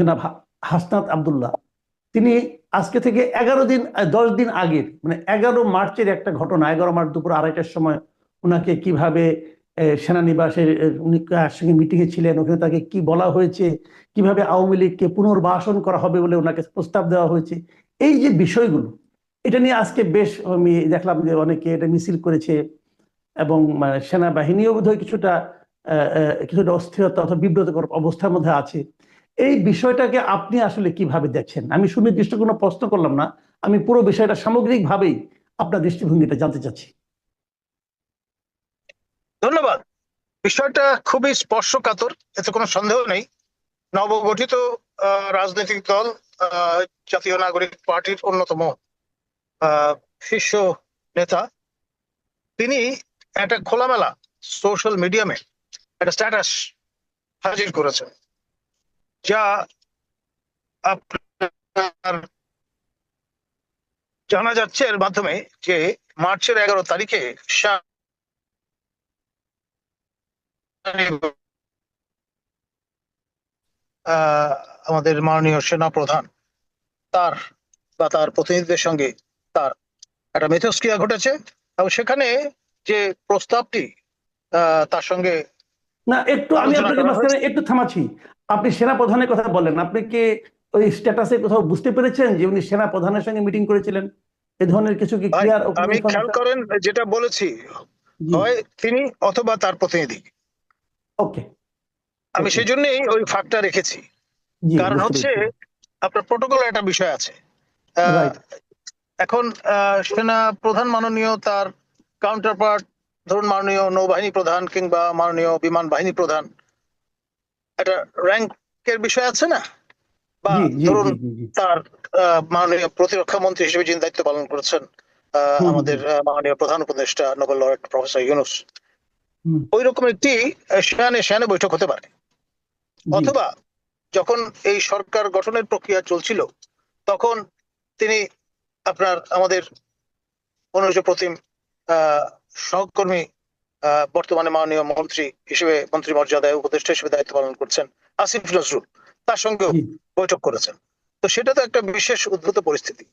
জনাব হাসনাত আবদুল্লাহ। তিনি আজকে থেকে এগারো দিন দশ দিন আগের মানে এগারো মার্চের একটা ঘটনা, এগারো মার্চ দুপুর আড়াইটার সময় ওনাকে কীভাবে সেনানিবাসের উনি কার সঙ্গে মিটিংয়ে ছিলেন, ওখানে তাকে কি বলা হয়েছে, কীভাবে আওয়ামী লীগকে পুনর্বাসন করা হবে বলে ওনাকে প্রস্তাব দেওয়া হয়েছে, এই যে বিষয়গুলো, এটা নিয়ে আজকে বেশ আমি দেখলাম যে অনেকে এটা মিছিল করেছে এবং সেনাবাহিনীও বোধহয় কিছুটা কিছুটা অস্থিরতা অথবা বিব্রতকর অবস্থার মধ্যে আছে। এই বিষয়টাকে আপনি আসলে কীভাবে দেখছেন? আমি সুনির্দিষ্ট কোনো প্রশ্ন করলাম না, আমি পুরো বিষয়টা সামগ্রিকভাবেই আপনার দৃষ্টিভঙ্গিটা জানতে চাচ্ছি। ধন্যবাদ। বিষয়টা খুবই স্পর্শকাতর, এতে কোনো সন্দেহ নেই। নবগঠিত রাজনৈতিক দল জাতীয় নাগরিক পার্টির অন্যতম শীর্ষ নেতা। তিনি একটা খোলামেলা সোশ্যাল মিডিয়ামে একটা স্ট্যাটাস হাজির করেছেন। যা আপনার জানা যাচ্ছে এর মাধ্যমে যে মার্চের এগারো তারিখে আমাদের মাননীয় সেনা প্রধান তার বা তার প্রতিনিধিদের সঙ্গে তার একটা মেথস্ক্রিয়া ঘটেছে এবং সেখানে যে প্রস্তাবটি আহ, তার সঙ্গে না একটু আমি আপনাকে একটু থামাচ্ছি। আপনি সেনা প্রধানের কথা বলেন আপনি কি ওই স্ট্যাটাসে কোথাও বুঝতে পেরেছেন যে উনি সেনা প্রধানের সঙ্গে মিটিং করেছিলেন? এ ধরনের কিছু কি ক্লিয়ার আমি খেয়াল করেন যেটা বলেছি হয় তিনি অথবা তার প্রতিনিধি। ওকে আমি সেই জন্যই ওই ফাঁকটা রেখেছি। কারণ হচ্ছে আপনার প্রোটোকলের একটা বিষয় আছে। এখন আহ, সেনা প্রধান মাননীয় তার কাউন্টার পার্ট ধরুন মাননীয় নৌবাহিনী প্রধান কিংবা মাননীয় বিমান বাহিনী প্রধান একটা র্যাঙ্কের বিষয় আছে না? বা ধরুন তার মাননীয় প্রতিরক্ষা মন্ত্রী হিসেবে যিনি দায়িত্ব পালন করেছেন আমাদের মাননীয় প্রধান উপদেষ্টা নোবেল লরেট প্রফেসর ইউনুস। ওই রকম একটি সেয়ানে সেয়ানে বৈঠক হতে পারে। অথবা যখন এই সরকার গঠনের প্রক্রিয়া চলছিল তখন তিনি আপনার আমাদের অনুজ প্রতিম আহ, সহকর্মী বর্তমানে মাননীয় মন্ত্রী হিসেবে মন্ত্রী মর্যাদায় উপদেষ্টা হিসেবে দায়িত্ব পালন করছেন আসিফ নজরুল। তার সঙ্গেও বৈঠক করেছেন। তো সেটা তো একটা বিশেষ উদ্ভূত পরিস্থিতি।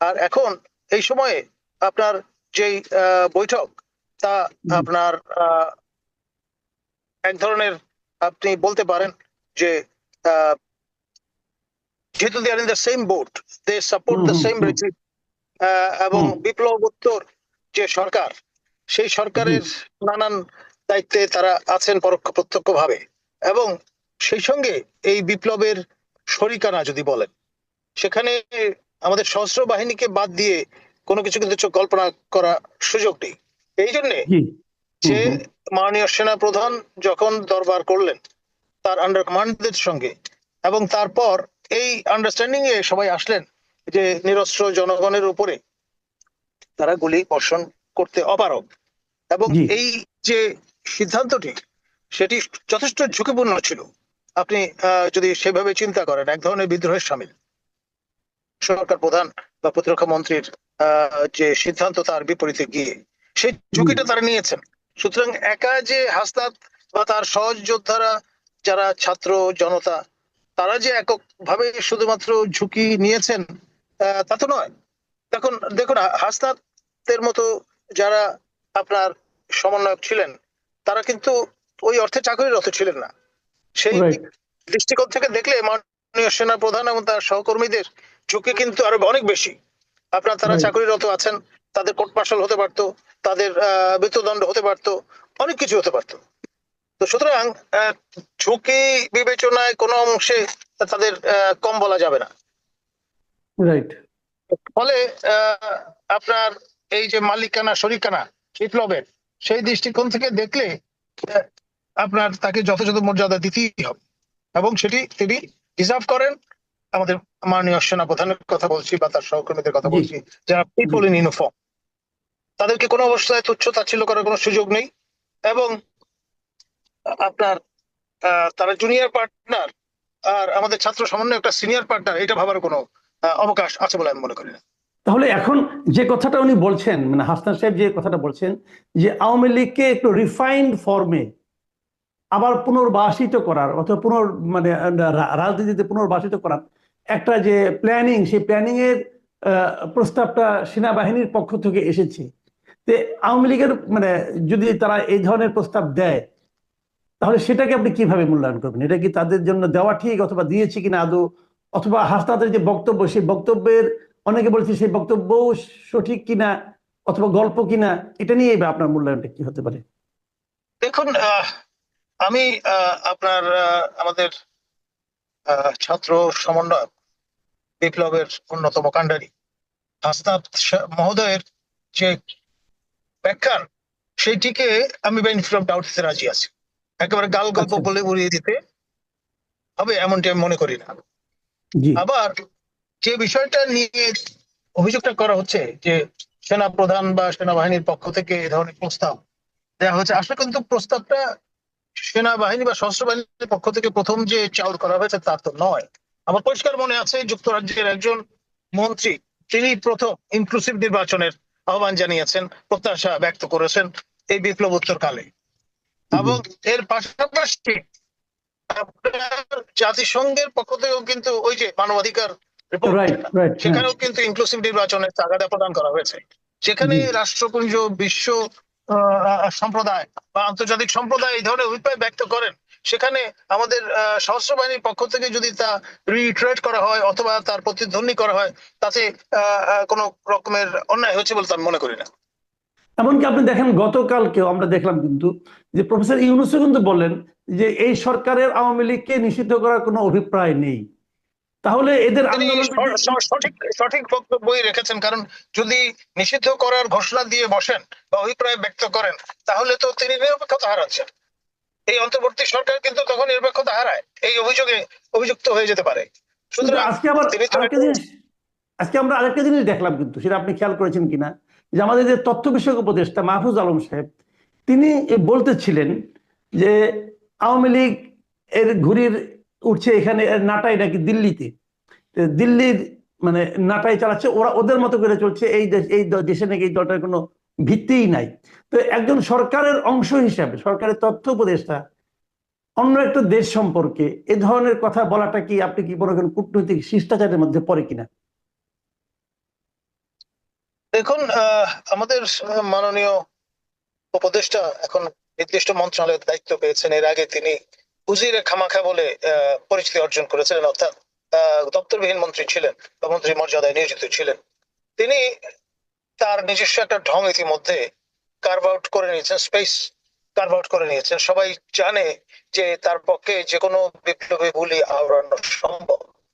আর এখন এই সময়ে আপনার যেই বৈঠক তা আপনার আহ, এক ধরনের আপনি বলতে পারেন যে আহ, যেহেতু they are in the same boat they support the same. Regime এবং। বিপ্লবোত্তর যে সরকার সেই সরকারের নানান দায়িত্বে তারা আছেন পরোক্ষ প্রত্যক্ষ ভাবে এবং সেই সঙ্গে এই বিপ্লবের শরিকানা যদি বলেন সেখানে আমাদের সশস্ত্র বাহিনীকে বাদ দিয়ে কোনো কিছু কিন্তু কল্পনা করা সুযোগ নেই। এই জন্যে যে মাননীয় সেনা প্রধান যখন দরবার করলেন তার আন্ডার কমান্ডদের সঙ্গে এবং তারপর এই আন্ডারস্ট্যান্ডিং এ সবাই আসলেন যে নিরস্ত্র জনগণের উপরে তারা গুলি বর্ষণ করতে অপারগ। এবং এই যে সিদ্ধান্তটি সেটি যথেষ্ট ঝুঁকিপূর্ণ ছিল। আপনি যদি সেভাবে চিন্তা করেন এক ধরনের বিদ্রোহের সামিল। সরকার প্রধান বা প্রতিরক্ষা মন্ত্রীর যে সিদ্ধান্ত তার বিপরীতে গিয়ে সেই ঝুঁকিটা তারা নিয়েছেন। সুতরাং একা যে হাসনাত বা তার সহজ যোদ্ধারা যারা ছাত্র জনতা তারা যে এককভাবে শুধুমাত্র ঝুঁকি নিয়েছেন তা তো নয়। দেখুন দেখুন হাসনাতের মতো যারা আপনার সমন্বয়ক ছিলেন তারা কিন্তু ওই অর্থে চাকরিরত ছিলেন না। সেই. দৃষ্টিকোণ থেকে দেখলে মাননীয় সেনা প্রধান এবং তার সহকর্মীদের ঝুঁকি কিন্তু আরও অনেক বেশি। আপনার তারা চাকরিরত আছেন তাদের কোর্ট মার্শাল হতে পারতো তাদের মৃত্যুদণ্ড হতে পারতো অনেক কিছু হতে পারতো। তো সুতরাং ঝুঁকি বিবেচনায় কোনো অংশে তাদের আহ, কম বলা যাবে না। রাইট ফলে আহ, আপনার এই যে মালিকানা শরিকানা বিপ্লবের সেই দৃষ্টিকোণ থেকে দেখলে আপনার তাকে যথাযথ মর্যাদা দিতেই হবে। এবং সেটি তিনি ডিজার্ভ করেন। আমাদের মাননীয় সেনা প্রধানের কথা বলছি বা তার সহকর্মীদের কথা বলছি যারা পিপল ইন ইউনিফর্ম তাদেরকে কোনো অবস্থায় তুচ্ছ তাচ্ছিল্য করার কোনো সুযোগ নেই। এবং আপনার আহ, তারা জুনিয়র পার্টনার আর আমাদের ছাত্র সমন্বয় একটা সিনিয়র পার্টনার এটা ভাবার কোনো অবকাশ আছে বলে আমি মনে করি না। তাহলে এখন যে কথাটা উনি বলছেন মানে হাসনান সাহেব যে কথাটা বলছেন, যে আওয়ামী লীগকে একটু রিফাইন্ড ফর্মে আবার পুনর্বাসিত করার, অথবা পুনর মানে রাজনীতিতে পুনর্বাসিত করার একটা যে প্ল্যানিং সেই প্ল্যানিং এর প্রস্তাবটা সেনাবাহিনীর পক্ষ থেকে এসেছে। তে আওয়ামী লীগের মানে যদি তারা এই ধরনের প্রস্তাব দেয়, তাহলে সেটাকে আপনি কীভাবে মূল্যায়ন করবেন? এটা কি তাদের জন্য দেওয়া ঠিক অথবা দিয়েছে কিনা আদৌ? অথবা হাসনাদের যে বক্তব্য, সেই বক্তব্যের অনেকে বলছে সেই বক্তব্য সঠিক কিনা অথবা গল্প কিনা এটা নিয়ে এবার আপনার মূল্যায়নটা কি হতে পারে? দেখুন আমি আপনার আমাদের ছাত্র সমন্বয় বিপ্লবের অন্যতম কাণ্ডারি হাসনাত মহোদয়ের যে ব্যাখ্যান সেইটিকে আমি বেনিফিট অফ ডাউট দিতে রাজি আছি। একেবারে গাল গল্প আচ্ছা। বলে উড়িয়ে দিতে হবে এমনটি আমি মনে করি না। আবার যে বিষয়টা নিয়ে অভিযোগটা করা হচ্ছে যে সেনা প্রধান বা সেনাবাহিনীর পক্ষ থেকে এ ধরনের প্রস্তাব দেওয়া হচ্ছে আসলে কিন্তু প্রস্তাবটা সেনাবাহিনী বা সশস্ত্র বাহিনীর পক্ষ থেকে প্রথম যে চাউর করা হয়েছে তা তো নয়। আমার পরিষ্কার মনে আছে যুক্তরাজ্যের একজন মন্ত্রী, তিনি প্রথম ইনক্লুসিভ নির্বাচনের আহ্বান জানিয়েছেন, প্রত্যাশা ব্যক্ত করেছেন এই বিপ্লবোত্তরকালে এবং এর পাশাপাশি জাতিসংঘের পক্ষ থেকেও কিন্তু ওই যে মানবাধিকার সেখানেও কিন্তু ইনক্লুসিভ নির্বাচনের তাগাদা প্রদান করা হয়েছে। যেখানে জি। রাষ্ট্রপুঞ্জ বিশ্ব সম্প্রদায় বা আন্তর্জাতিক সম্প্রদায় এই ধরনের অভিপ্রায় ব্যক্ত করেন সেখানে আমাদের সশস্ত্র বাহিনীর পক্ষ থেকে যদি তা রিট্রেট করা হয় অথবা তার প্রতিধ্বনি করা হয় তাতে কোনো রকমের অন্যায় হয়েছে বলে আমি মনে করি না। এমনকি আপনি দেখেন গতকালকেও আমরা দেখলাম কিন্তু যে প্রফেসর ইউনুসও কিন্তু বললেন যে এই সরকারের আওয়ামী লীগকে নিষিদ্ধ করার কোনো অভিপ্রায় নেই। তাহলে এদের সঠিক সঠিক বক্তব্যই রেখেছেন কারণ যদি নিষিদ্ধ করার ঘোষণা দিয়ে বসেন বা অভিপ্রায় ব্যক্ত করেন তাহলে তো তিনি নিরপেক্ষতা হারাচ্ছেন। এই অন্তর্বর্তী সরকার কিন্তু তখন নিরপেক্ষতা হারায়। এই অভিযোগে অভিযুক্ত হয়ে যেতে পারে। সুতরাং আজকে আবার আজকে আমরা আরেকটা জিনিস দেখলাম কিন্তু সেটা আপনি খেয়াল করেছেন কিনা? যে আমাদের যে তথ্য বিষয়ক উপদেষ্টা মাহফুজ আলম সাহেব তিনি বলতেছিলেন যে আওয়ামী লীগ এর ঘুরির উঠছে এখানে নাটাই নাকি দিল্লিতে। দিল্লির মানে নাটাই চালাচ্ছে, ওরা ওদের মতো করে চলছে, এই দেশ, এই দেশে নাকি এই দলটার কোনো ভিত্তিই নাই। তো একজন সরকারের অংশ হিসাবে, সরকারের তথ্য উপদেষ্টা, অন্য একটা দেশ সম্পর্কে এ ধরনের কথা বলাটা কি আপনি কি করেন কূটনৈতিক শিষ্টাচারের মধ্যে পড়ে কিনা? দেখুন আমাদের মাননীয় উপদেষ্টা এখন নির্দিষ্ট মন্ত্রণালয়ের দায়িত্ব পেয়েছেন। এর আগে তিনি উজিরে খামাখা বলে পরিচিতি অর্জন করেছিলেন, অর্থাৎ দপ্তরবিহীন মন্ত্রী ছিলেন বা মন্ত্রী মর্যাদায় নিয়োজিত ছিলেন। তিনি তার নিজস্ব একটা ঢং ইতিমধ্যে কার্ভ আউট করে নিয়েছেন স্পেস কার্ভ আউট করে নিয়েছেন। সবাই জানে যে তার পক্ষে যে কোনো বিপ্লবী গুলি আওড়ানো সম্ভব।